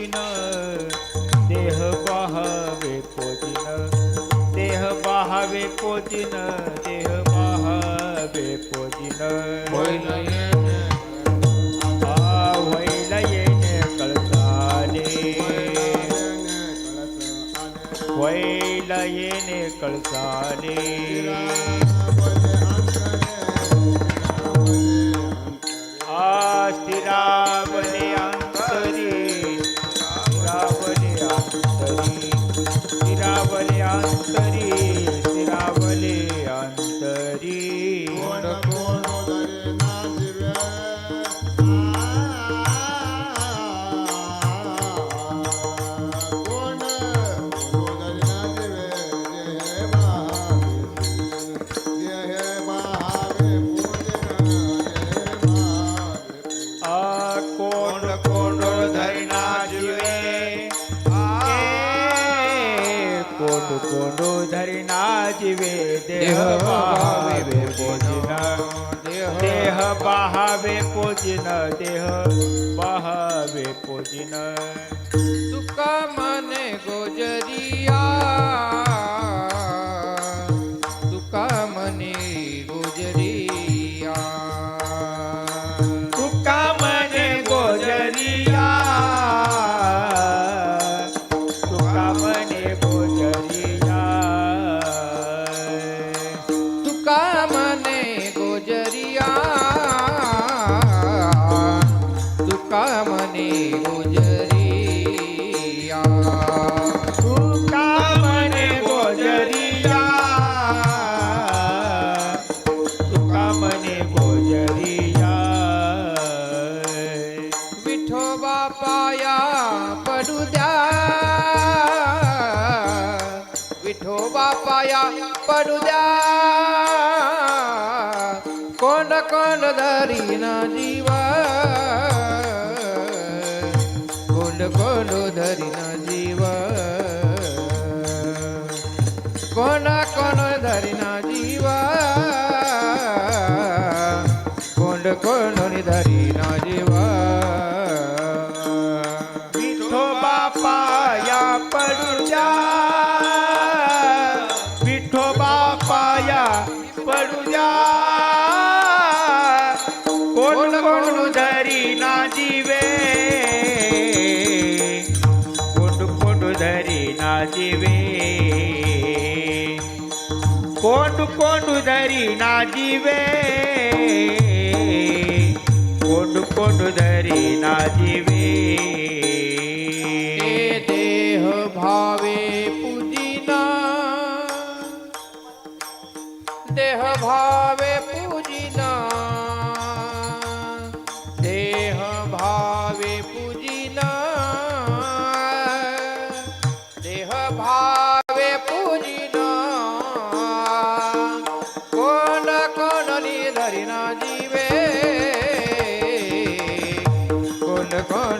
पोजिन देह बाहावे पोजिन देह बाहावे पोजिन देह बाहावे पोजिन वैल येणे कळसाने. वैल येणे कळसाने. ವಿಠೋಬಾ ಪಾಯ ಪಡುದ? ಕೊಂಡ ಕೊಂಡದರಿನ ಜೀವ. ಕೊಂಡ ಕೊಂಡ ದರಿನ ಜೀವ ನಾಚಿವೆ ಕೊಡು ಕೊಡು ಧರಿ ನಾಚಿವೆ ಕೊಡು ಕೊಡು ಧರಿ ನಾಚಿವೆ ಕೊಡು ಕೊಡು ಧರಿ ನಾಚಿವೆ ದೇಹ ಭಾವೆ ಪೂಜಿನ ದೇಹ ಭಾವ જીના જીવે. કોણ કોણ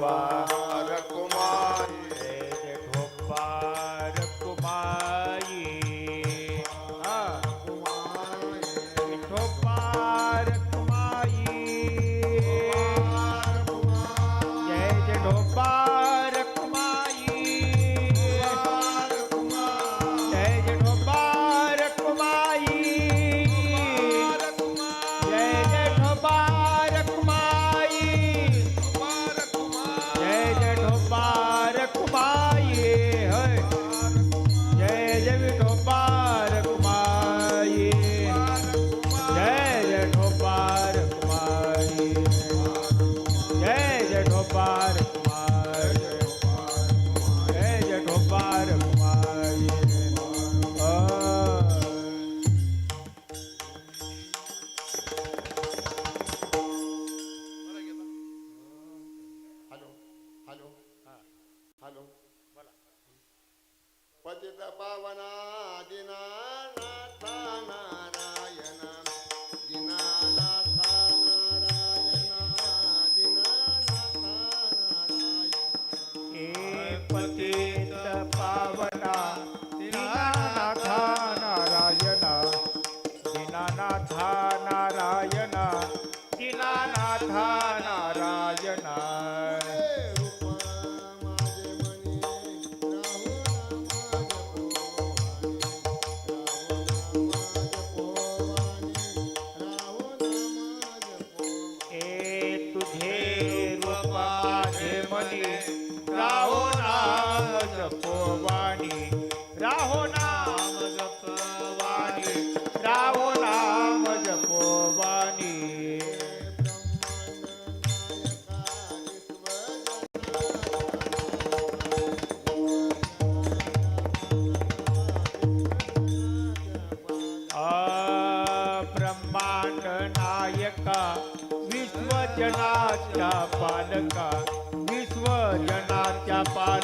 Bye.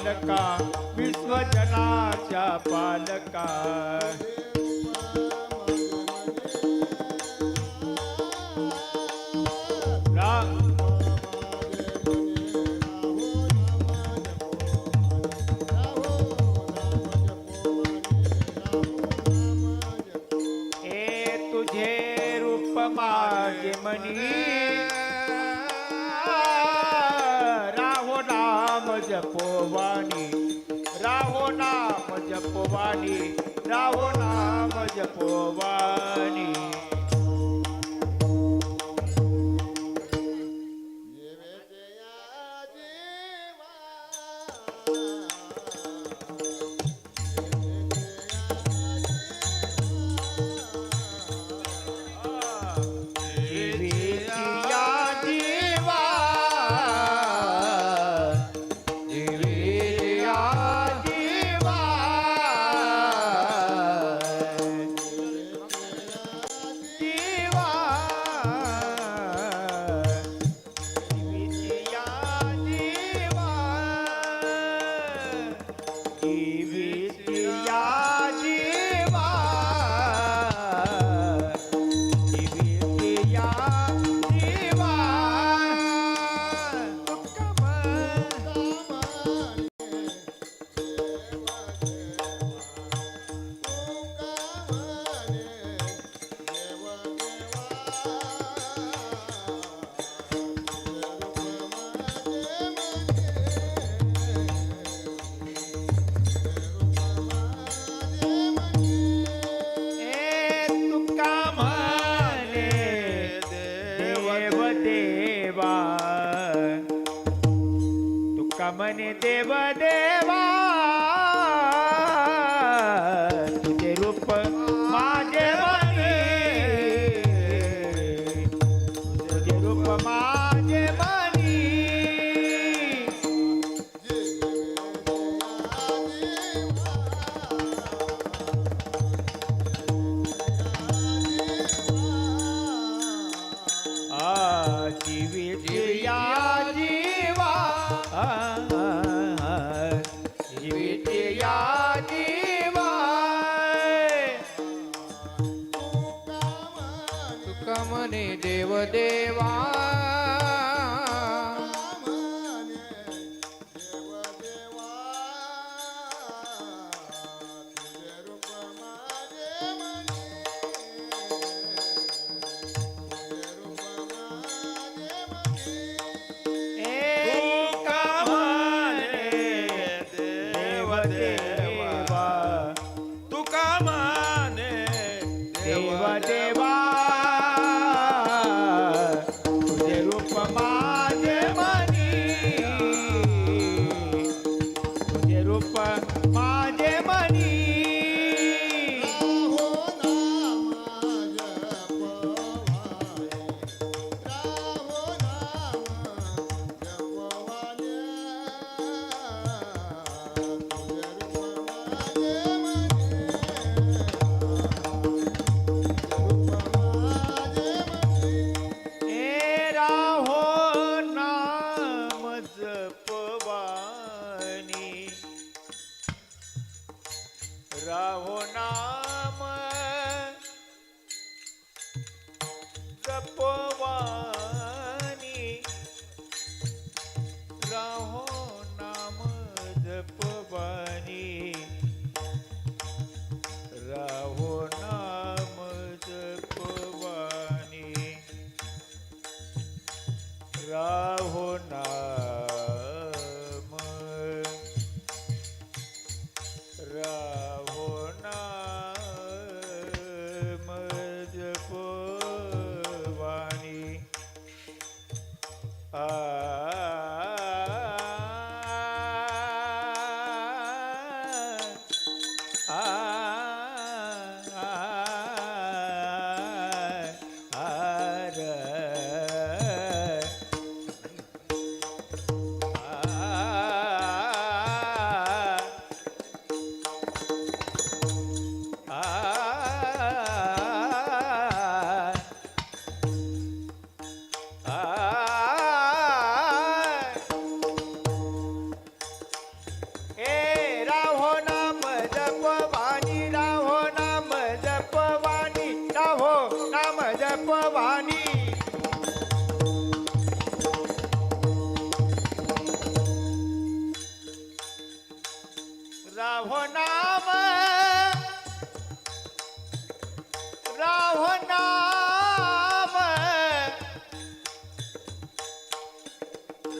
पालका विश्वजनाच्या पालका. जपोवाणी राहो नाम जपोवाणी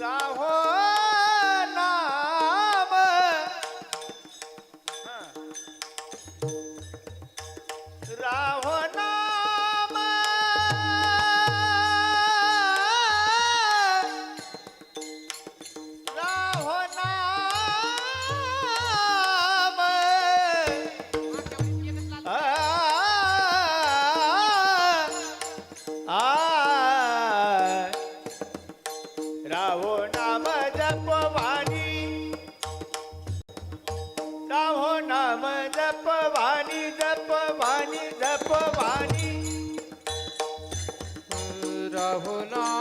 ಸಾಹೋ रघुना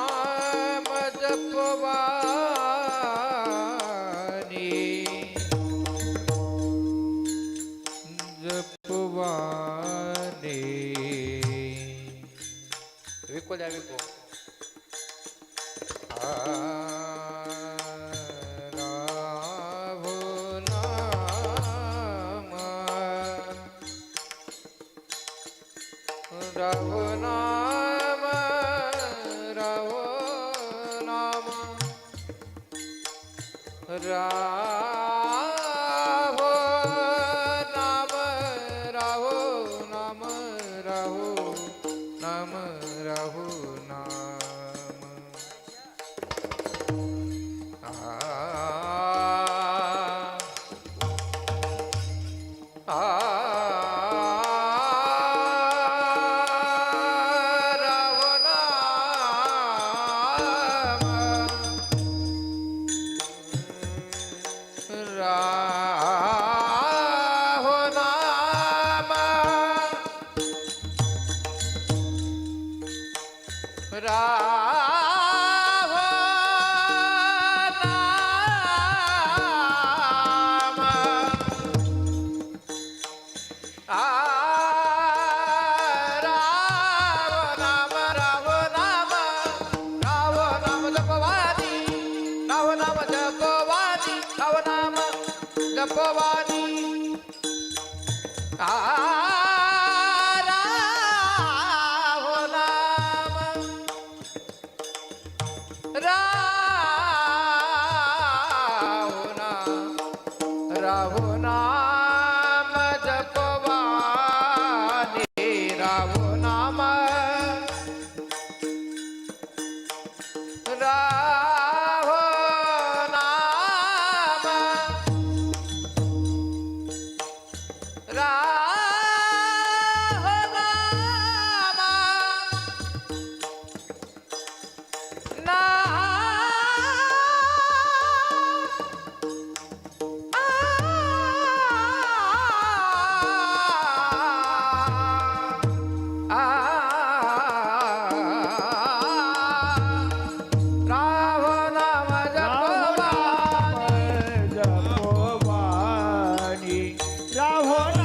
ভাবনা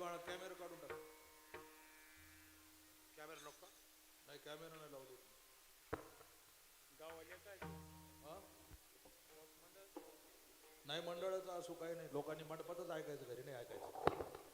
बाळा कॅमेरा काढून टाक. कॅमेरा नको नाही कॅमेरा नाही लावू देत नाही मंडळाचं असो काही नाही. लोकांनी मंडपातच ऐकायचं घरी नाही ऐकायचं.